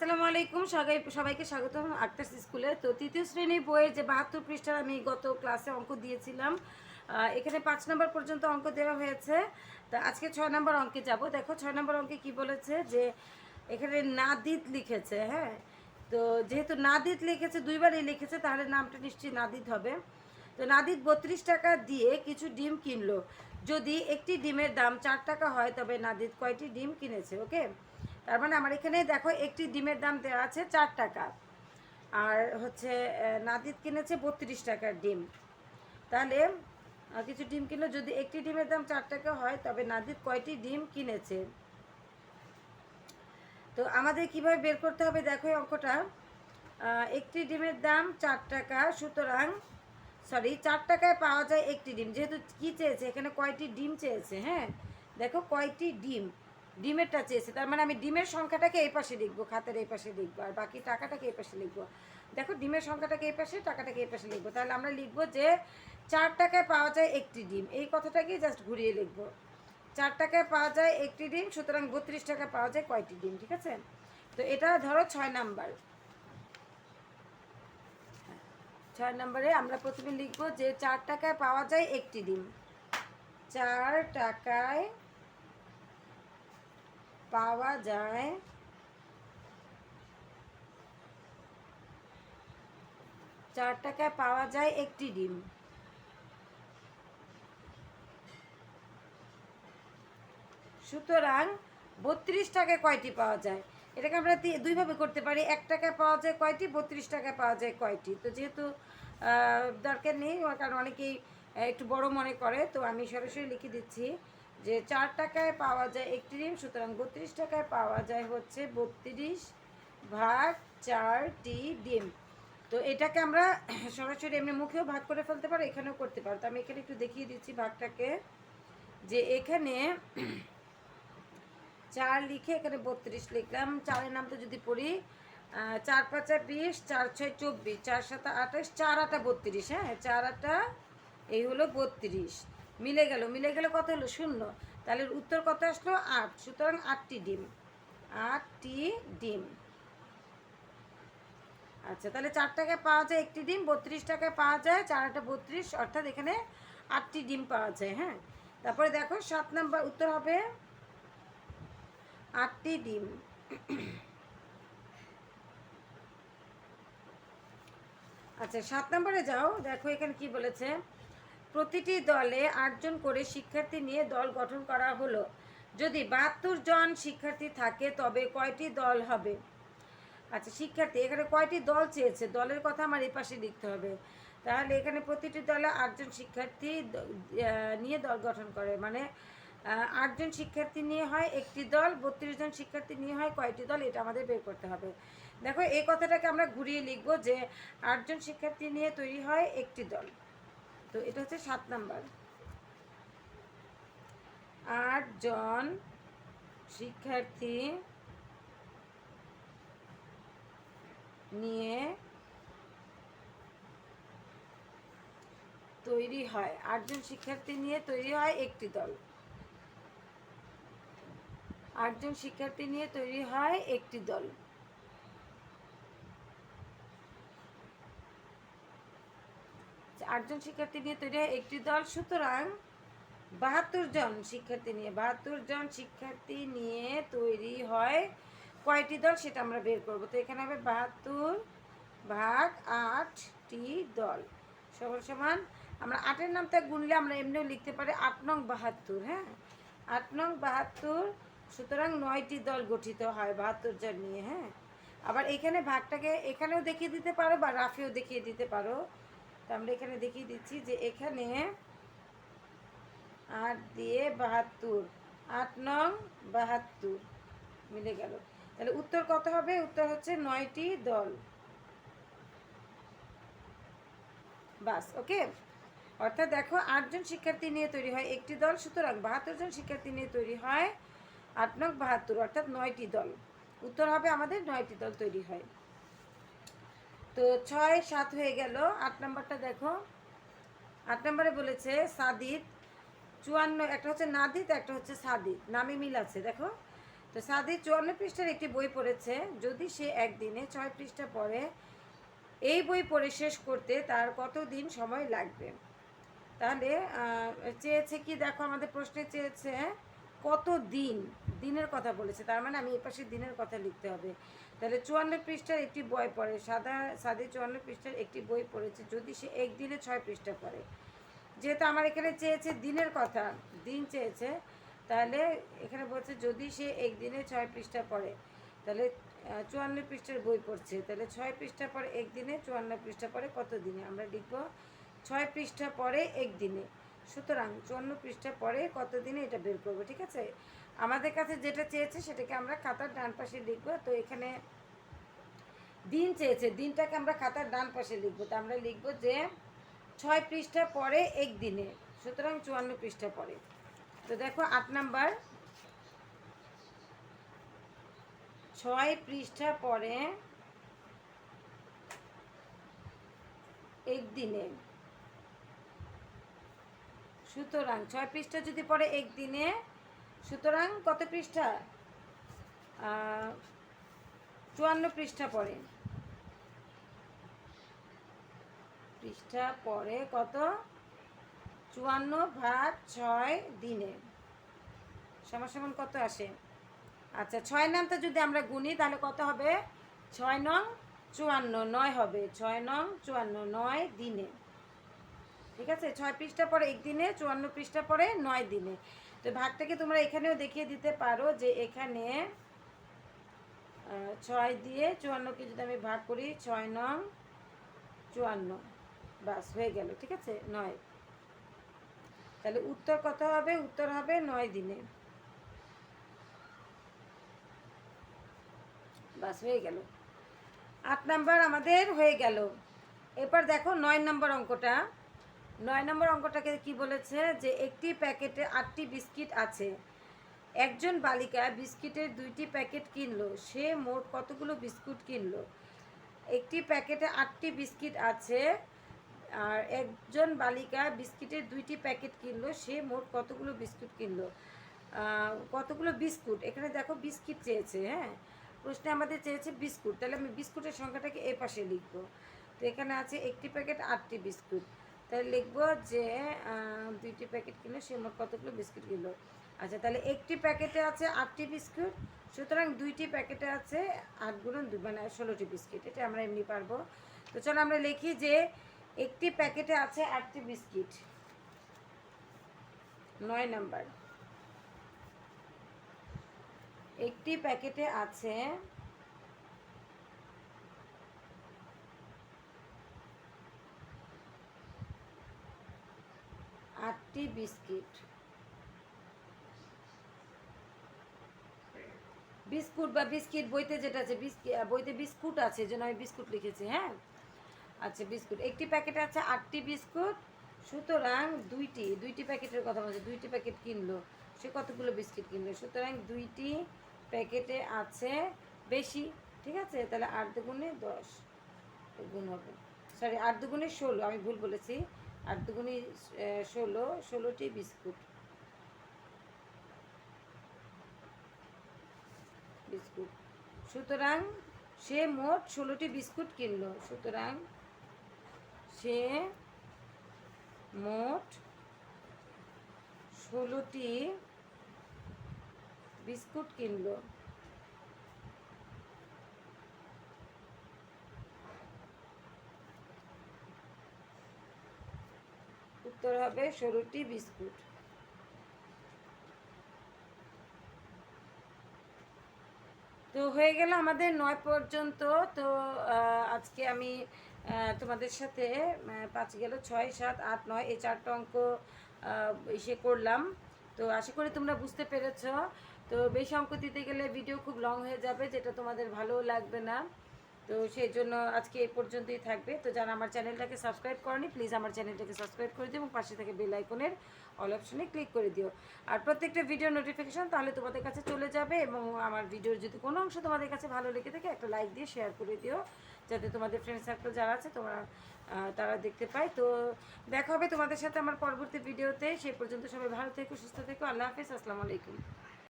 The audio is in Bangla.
আসসালামু আলাইকুম। সবাই সবাইকে স্বাগতম আক্তার স্কুলে। তো তৃতীয় শ্রেণির বইয়ের যে বাহাত্তর পৃষ্ঠার আমি গত ক্লাসে অঙ্ক দিয়েছিলাম এখানে পাঁচ নম্বর পর্যন্ত অঙ্ক দেওয়া হয়েছে। তা আজকে ছয় নম্বর অঙ্কে যাব। দেখো, ছয় নম্বর অঙ্কে কি বলেছে যে এখানে নাদিদ লিখেছে হ্যাঁ? তো যেহেতু নাদিত লিখেছে, দুইবারই লিখেছে, তাহলে নামটা নিশ্চয়ই নাদিদ হবে। তো নাদিদ বত্রিশ টাকা দিয়ে কিছু ডিম কিনলো। যদি একটি ডিমের দাম চার টাকা হয়, তবে নাদিত কয়টি ডিম কিনেছে, ওকে? তার মানে আমার এখানে দেখো একটি ডিমের দাম দেওয়া আছে চার টাকা। আর হচ্ছে নাদিদ কিনেছে বত্রিশ টাকার ডিম। তাহলে কিছু ডিম কিনলো। যদি একটি ডিমের দাম চার টাকা হয়, তবে নাদিদ কয়টি ডিম কিনেছে? তো আমাদের কীভাবে বের করতে হবে? দেখো অঙ্কটা। একটি ডিমের দাম চার টাকা, সুতরাং সরি চার টাকায় পাওয়া যায় একটি ডিম। যেহেতু কি চেয়েছে? এখানে কয়টি ডিম চেয়েছে? হ্যাঁ দেখো কয়টি ডিম। ডিমেরটা চেয়েছে তার মানে আমি ডিমের সংখ্যাটাকে এই পাশে লিখব, খাতের এই পাশে লিখব, আর বাকি টাকাটাকে এই পাশে লিখব। দেখো, ডিমের সংখ্যাটাকে এই পাশে, টাকাটাকে এই পাশে লিখব। তাহলে আমরা লিখব যে চার টাকায় পাওয়া যায় একটি ডিম। এই কথাটাকেই জাস্ট ঘুরিয়ে লিখব। চার টাকায় পাওয়া যায় একটি ডিম, সুতরাং বত্রিশ টাকায় পাওয়া যায় কয়টি ডিম, ঠিক আছে? তো এটা ধরো ছয় নাম্বার। ছয় নম্বরে আমরা প্রথমে লিখব যে চার টাকায় পাওয়া যায় একটি ডিম। চার টাকায় পাওয়া যায়। চার টাকায় পাওয়া যায় একটি ডিম। সুতরাং বত্রিশ টাকায় কয়টি পাওয়া যায়? এটাকে আমরা দুইভাবে করতে পারি। এক টাকায় পাওয়া যায় কয়টি? বত্রিশ টাকায় পাওয়া যায় কয়টি? তো যেহেতু দরকার নেই, কারণ অনেকেই একটু বড় মনে করে, তো আমি সরাসরি লিখে দিচ্ছি। যে চার টাকায় পাওয়া যায় একটি ডিম, সুতরাং বত্রিশ টাকায় পাওয়া যায় হচ্ছে বত্রিশ ভাগ চারটি ডিম। তো এটাকে আমরা সরাসরি এমনি মুখেও ভাগ করে ফেলতে পারো, এখানেও করতে পারো। তো আমি এখানে একটু দেখিয়ে দিচ্ছি ভাগটাকে, যে এখানে চার লিখে এখানে বত্রিশ লিখলাম। চারের নামটা যদি পড়ি চার পাঁচা বিশ, চার ছয় চব্বিশ, চার সাতা আঠাশ চার আটা বত্রিশ হ্যাঁ? চার আটা এই হলো বত্রিশ। মিলে গেল, মিলে গেলে কত হলো? শূন্য। তাহলে উত্তর কত আসলো? আট। সুতরাং আটটি ডিম। আটটি ডিম। আচ্ছা তাহলে চার টাকায় পাওয়া যায় একটি ডিম বত্রিশ টাকায় পাওয়া যায় চার বত্রিশ, অর্থাৎ এখানে আটটি ডিম পাওয়া যায় হ্যাঁ? তারপরে দেখো, সাত নাম্বার উত্তর হবে আটটি ডিম। আচ্ছা সাত নম্বরে যাও, দেখো এখানে কি বলেছে? প্রতিটি দলে আটজন করে শিক্ষার্থী নিয়ে দল গঠন করা হলো। যদি বাহাত্তর জন শিক্ষার্থী থাকে, তবে কয়টি দল হবে? আচ্ছা শিক্ষার্থী, এখানে কয়টি দল চেয়েছে? দলের কথা আমার এই পাশে লিখতে হবে। তাহলে এখানে প্রতিটি দলে আটজন শিক্ষার্থী নিয়ে দল গঠন করে। মানে আটজন শিক্ষার্থী নিয়ে হয় একটি দল, বত্রিশ জন শিক্ষার্থী নিয়ে হয় কয়টি দল, এটা আমাদের বের করতে হবে। দেখো, এই কথাটাকে আমরা ঘুরিয়ে লিখব যে, আটজন শিক্ষার্থী নিয়ে তৈরি হয় একটি দল। তো এটা হচ্ছে সাত নাম্বার। আটজন শিক্ষার্থী নিয়ে তৈরি হয়। আটজন শিক্ষার্থী নিয়ে তৈরি হয় একটি দল। আটজন শিক্ষার্থী নিয়ে তৈরি হয় একটি দল। আটজন শিক্ষার্থী নিয়ে তৈরি হয় একটি দল। সুতরাং বাহাত্তর জন শিক্ষার্থী নিয়ে, বাহাত্তর জন শিক্ষার্থী নিয়ে তৈরি হয় কয়টি দল সেটা আমরা বের করব। তো এখানে হবে বাহাত্তর ভাগ আটটি দল। সমান সমান, আমরা আটের নামটা গুনলে আমরা এমনিও লিখতে পারি আট নং বাহাত্তর হ্যাঁ? আট নং বাহাত্তর, সুতরাং নয়টি দল গঠিত হয় বাহাত্তর জন নিয়ে হ্যাঁ? আবার এখানে ভাগটাকে এখানেও দেখিয়ে দিতে পারো বা রাফেও দেখিয়ে দিতে পারো। তো আমরা এখানে দেখিয়ে দিচ্ছি যে এখানে আট দিয়ে বাহাত্তর, আট নং বাহাত্তর মিলে গেল। তাহলে উত্তর কত হবে? উত্তর হচ্ছে নয়টি দল। বাস, ওকে? অর্থাৎ দেখো, আটজন শিক্ষার্থী নিয়ে তৈরি হয় একটি দল, সুতরাং বাহাত্তর জন শিক্ষার্থী নিয়ে তৈরি হয় আট নং বাহাত্তর, অর্থাৎ নয়টি দল। উত্তর হবে আমাদের নয়টি দল তৈরি হয়। তো ছয়, সাত হয়ে গেল। আট নাম্বারটা দেখো। আট নম্বরে বলেছে সাদিদ চুয়ান্ন, একটা হচ্ছে নাদিদ একটা হচ্ছে সাদিদ নামে মিল আছে, দেখো। তো সাদি চুয়ান্ন পৃষ্ঠার একটি বই পড়েছে, যদি সে একদিনে ছয় পৃষ্ঠা পড়ে, এই বই পড়ে শেষ করতে তার কতদিন সময় লাগবে? তাহলে চেয়েছে কি? দেখো, আমাদের প্রশ্নে চেয়েছে কত দিন দিনের কথা বলেছে। তার মানে আমি এপাশে দিনের কথা লিখতে হবে। তাহলে চুয়ান্ন পৃষ্ঠার একটি বই পড়ে, সাদা, সাদে চুয়ান্ন পৃষ্ঠার একটি বই পড়েছে, যদি সে একদিনে ছয় পৃষ্ঠা পড়ে। যেহেতু আমার এখানে চেয়েছে দিনের কথা, দিন চেয়েছে, তাহলে এখানে বলছে যদি সে একদিনে ছয় পৃষ্ঠা পড়ে, তাহলে চুয়ান্ন পৃষ্ঠার বই পড়ছে, তাহলে ছয় পৃষ্ঠা পরে একদিনে, চুয়ান্ন পৃষ্ঠা পরে কত দিনে আমরা লিখব, ছয় পৃষ্ঠা পরে একদিনে। সুতরাং চুয়ান্ন পৃষ্ঠা পরে কত দিনে এটা বের করব, ঠিক আছে? আমাদের কাছে যেটা চেয়েছে সেটাকে আমরা খাতার ডান পাশে লিখব। তো এখানে দিন চেয়েছে, দিনটাকে আমরা খাতার ডান পাশে লিখব। তো আমরা লিখব যে ছয় পৃষ্ঠা পরে একদিনে, সুতরাং চুয়ান্ন পৃষ্ঠা পরে। তো দেখো আট নাম্বার। ছয় পৃষ্ঠা পরে একদিনে সুতরাং ছয় পৃষ্ঠা যদি পড়ে একদিনে, সুতরাং কত পৃষ্ঠা? চুয়ান্ন পৃষ্ঠা পড়ে। পৃষ্ঠা পরে কত? চুয়ান্ন ভাগ ছয় দিনে। সমান সমান কত আসে? আচ্ছা ছয় নামটা যদি আমরা গুনি, তাহলে কত হবে? ছয় নং চুয়ান্ন নয় হবে। ছয় নং চুয়ান্ন নয় দিনে। ঠিক আছে? ছয় পৃষ্ঠা পরে একদিনে চুয়ান্ন পৃষ্ঠা পরে নয় দিনে। তো ভাগটাকে তোমরা এখানেও দেখিয়ে দিতে পারো যে এখানে ছয় দিয়ে চুয়ান্নকে যদি আমি ভাগ করি, ছয় নং চুয়ান্ন। বাস, হয়ে গেল, ঠিক আছে? নয়। তাহলে উত্তর কত হবে? উত্তর হবে নয় দিনে। বাস, হয়ে গেল। আট নাম্বার আমাদের হয়ে গেল। এরপর দেখো নয় নম্বর অঙ্কটা। নয় নম্বর অঙ্কটাকে কি বলেছে? যে একটি প্যাকেটে আটটি বিস্কিট আছে। একজন বালিকা বিস্কিটের দুইটি প্যাকেট কিনলো। সে মোট কতগুলো বিস্কুট কিনলো? একটি প্যাকেটে আটটি বিস্কিট আছে। আর একজন বালিকা বিস্কিটের দুইটি প্যাকেট কিনলো। সে মোট কতগুলো বিস্কুট কিনলো? কতগুলো বিস্কুট? এখানে দেখো বিস্কিট চেয়েছে হ্যাঁ? প্রশ্নে আমাদের চেয়েছে বিস্কুট। তাহলে আমি বিস্কুটের সংখ্যাটাকে এ পাশে লিখব। তো এখানে আছে একটি প্যাকেট, আটটি বিস্কুট। তাহলে লিখব যে দুইটি প্যাকেট কিনলো সে মোট কতগুলো বিস্কুট কিনলো? আচ্ছা তাহলে একটি প্যাকেটে আছে আটটি বিস্কুট, সুতরাং দুইটি প্যাকেটে আছে আট গুণন দুই মানে ষোলোটি বিস্কিট। এটা আমরা এমনি পারব। তো চলো আমরা লিখি যে, একটি প্যাকেটে আছে আটটি বিস্কিট। নয় নাম্বার। একটি প্যাকেটে আছে আটটি বিস্কিট। বিস্কুট বা বিস্কিট বইতে যেটা আছে বইতে বিস্কুট আছে যেন আমি বিস্কুট লিখেছি হ্যাঁ? আচ্ছা বিস্কুট। একটি প্যাকেটে আছে আটটি বিস্কুট, সুতরাং দুইটি দুইটি প্যাকেটের কথা বলছে, দুইটি প্যাকেট কিনলো, সে কতগুলো বিস্কিট কিনলো? সুতরাং দুইটি প্যাকেটে আছে বেশি, ঠিক আছে? তাহলে আট দুগুণে দশ গুণ হবে। সরি, আট দুগুণে ষোলো, আমি ভুল বলেছি। আট দুগুনি ষোলো, ষোলোটি বিস্কুট। বিস্কুট। সুতরাং সে মোট ষোলোটি বিস্কুট কিনল। সুতরাং সে মোট ষোলোটি বিস্কুট কিনলো। উত্তর হবে ষোলোটি বিস্কুট। তো হয়ে গেল আমাদের নয় পর্যন্ত। তো আজকে আমি তোমাদের সাথে পাঁচ গেল ছয়, সাত, আট, নয়, এই চারটা অঙ্ক ইসে করলাম। তো আশা করি তোমরা বুঝতে পেরেছ। তো বেশি অঙ্ক দিতে গেলে ভিডিও খুব লং হয়ে যাবে, যেটা তোমাদের ভালো লাগবে না। তো সেই জন্য আজকে এ পর্যন্তই থাকবে। তো যারা আমার চ্যানেলটাকে সাবস্ক্রাইব করনি প্লিজ আমার চ্যানেলটাকে সাবস্ক্রাইব করে দিও এবং পাশে থেকে বেল আইকনের অল অপশনে ক্লিক করে দিও। আর প্রত্যেকটা ভিডিও নোটিফিকেশান তাহলে তোমাদের কাছে চলে যাবে এবং আমার ভিডিওর যদি কোনো অংশ তোমাদের কাছে ভালো লেগে থাকে, একটা লাইক দিয়ে শেয়ার করে দিও। যাতে তোমাদের ফ্রেন্ড সার্কেল যারা আছে তোমরা তারা দেখতে পায়। তো দেখা হবে তোমাদের সাথে আমার পরবর্তী ভিডিওতে সেই পর্যন্ত সবাই ভালো থেকো, সুস্থ থেকো। আল্লাহ হাফিজ। আসসালামু আলাইকুম।